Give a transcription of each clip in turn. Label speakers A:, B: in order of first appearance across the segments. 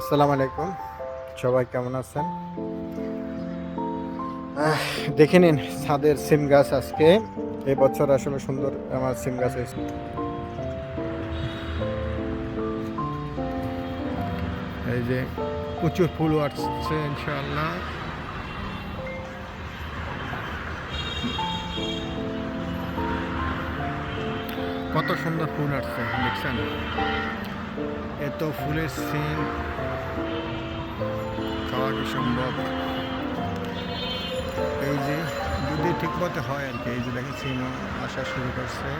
A: আসসালামু আলাইকুম। সবাই কেমন আছেন? দেখে নিন ছাদের সিম গাছ আজকে। এই বছর আসলে সুন্দর আমার সিম গাছ হয়েছে। এই যে প্রচুর ফুল আসছে, ইনশাআল্লাহ। কত সুন্দর ফুল আসছে, দেখছেন? এত ফুলের সিন খাওয়া কি সম্ভব এই যে যদি ঠিক মতো হয় আর কি, এই যে দেখেন সিম আসা শুরু করছে।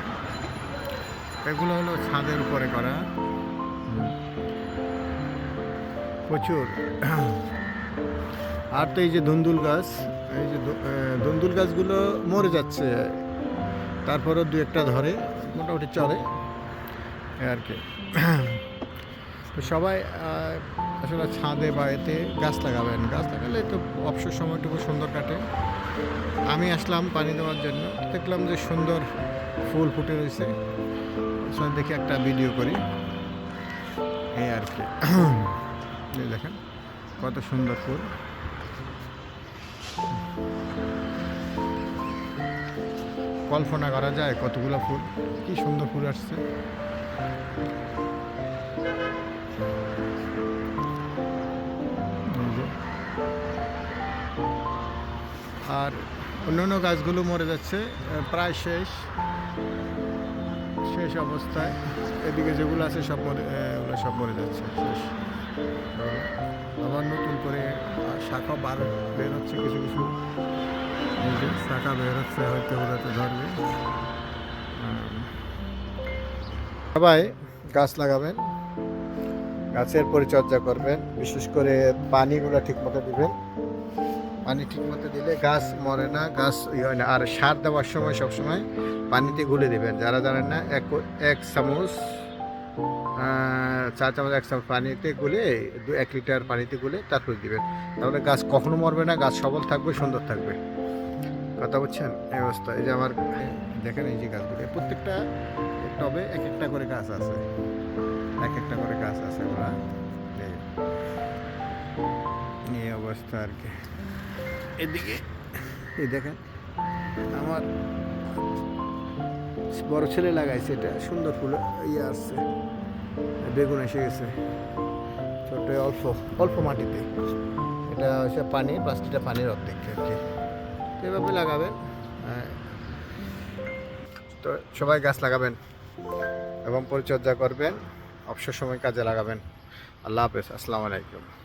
A: এগুলো হলো ছাদের উপরে করা। প্রচুর। আর তো এই যে ধুন্দুল গাছ, এই যে ধুন্দুল গাছগুলো মরে যাচ্ছে। তারপরও দু একটা ধরে, মোটামুটি চলে। আর কি। তো সবাই আসলে ছাদে বা এতে গাছ লাগাবেন। গাছ লাগালে তো অবসর সময়টুকু সুন্দর কাটে। আমি আসলাম পানি দেওয়ার জন্য। দেখলাম যে সুন্দর ফুল ফুটে রয়েছে। দেখে একটা ভিডিও করি। এই আর কি। দেখেন, কত সুন্দর ফুল। কল্পনা করা যায় কতগুলো ফুল। কি সুন্দর ফুল আসছে। আর অন্যান্য গাছগুলো মরে যাচ্ছে প্রায় শেষ। শেষ অবস্থায়। এদিকে যেগুলো আছে সব মরে ওগুলো সব মরে যাচ্ছে, শেষ। আবার নতুন করে শাখা বার বের হচ্ছে কিছু কিছু। শাখা বের হচ্ছে, হয়তো ওগুলোতে ধরবে। সবাই গাছ লাগাবেন। গাছের পরিচর্যা করবেন বিশেষ করে পানিগুলো ঠিক মতো দিবেন। পানি ঠিক মতো দিলে গাছ মরে না গাছ ইয়ে হয় না। আর সার দেওয়ার সময় সবসময় পানিতে গুলে দেবেন। যারা জানেন না এক এক চামচ আহ, চা চামচ এক চামচ পানিতে গুলে দু এক লিটার পানিতে গুলে তারপরে দিবেন। তাহলে গাছ কখনো মরবে না গাছ সবল থাকবে সুন্দর থাকবে। কথা বলছেন এই অবস্থা। এই যে আমার দেখেন এই যে গাছগুলো প্রত্যেকটা টবে এক একটা করে গাছ আছে। এক একটা করে গাছ আছে ওরা এই অবস্থা আর কি। এদিকে? এই দেখেন আমার বড় ছেলে লাগাইছে এটা সুন্দর ফুল ইয়ে আসছে বেগুন এসে গেছে। ছোট অল্প অল্প মাটিতে। এটা হচ্ছে পানি প্লাস্টিকটা পানির অর্ধেক আর কি। তো এভাবে লাগাবেন হ্যাঁ। তো সবাই গাছ লাগাবেন। এবং পরিচর্যা করবেন অবসর সময় কাজে লাগাবেন। আল্লাহ হাফেজ আসসালামু আলাইকুম।